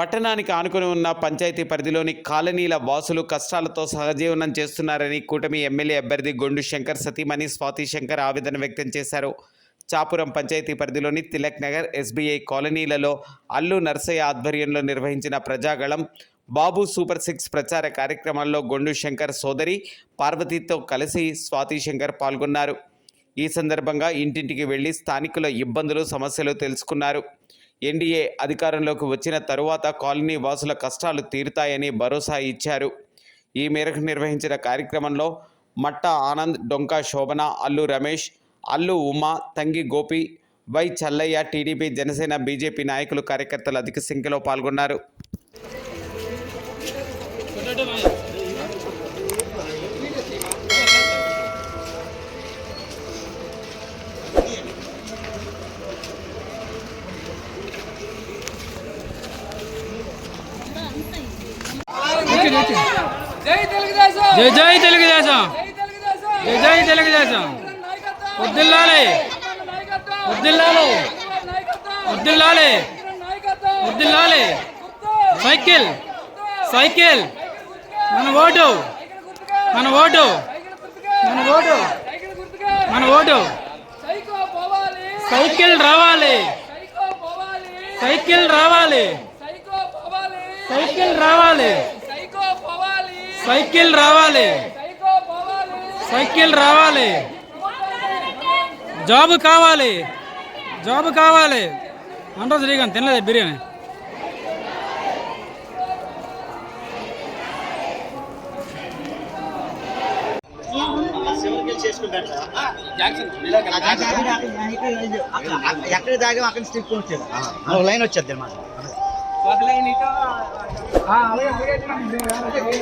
పట్టణానికి ఆనుకుని ఉన్న పంచాయతీ పరిధిలోని కాలనీల వాసులు కష్టాలతో సహజీవనం చేస్తున్నారని కూటమి ఎమ్మెల్యే అభ్యర్థి గొండు శంకర్ సతీమణి స్వాతి శంకర్ ఆవేదన వ్యక్తం చేశారు. చాపురం పంచాయతీ పరిధిలోని తిలక్ నగర్ ఎస్బీఐ కాలనీలలో అల్లు నర్సయ్య ఆధ్వర్యంలో నిర్వహించిన ప్రజాగళం బాబు సూపర్ సిక్స్ ప్రచార కార్యక్రమాల్లో గొండు శంకర్ సోదరి పార్వతితో కలిసి స్వాతి శంకర్ పాల్గొన్నారు. ఈ సందర్భంగా ఇంటింటికి వెళ్ళి స్థానికుల ఇబ్బందులు సమస్యలు తెలుసుకున్నారు. ఎన్డీఏ అధికారంలోకి వచ్చిన తరువాత కాలనీ వాసుల కష్టాలు తీరుతాయని భరోసా ఇచ్చారు. ఈ మేరకు నిర్వహించిన కార్యక్రమంలో Matta Anand Donka Shobhana Allu Ramesh Allu Uma Tangi Gopi Y Challaiah TDP Janasena BJP నాయకులు కార్యకర్తలు అధిక సంఖ్యలో పాల్గొన్నారు. జై జై తెలుగుదేశం! జై జై తెలుగుదేశం! వద్దిల్లాలి వద్దిల్లాలి వద్దిల్లాలి వద్దిల్లాలి సైకిల్! సైకిల్! మన ఓటు! మన ఓటు! మన ఓటు! మన ఓటు! సైకిల్ రావాలి! సైకిల్ రావాలి! సైకిల్ రావాలి! సైకిల్ రావాలి. సైకిల్ రావాలి. జాబ్ కావాలి. జాబ్ కావాలి. అంటారు శ్రీకాంత్ తినలేదు బిర్యానీ? ఎక్కడ దాగా అక్కడ స్టిక్ వచ్చేది ఒక లైన్ వచ్చేది అనమాట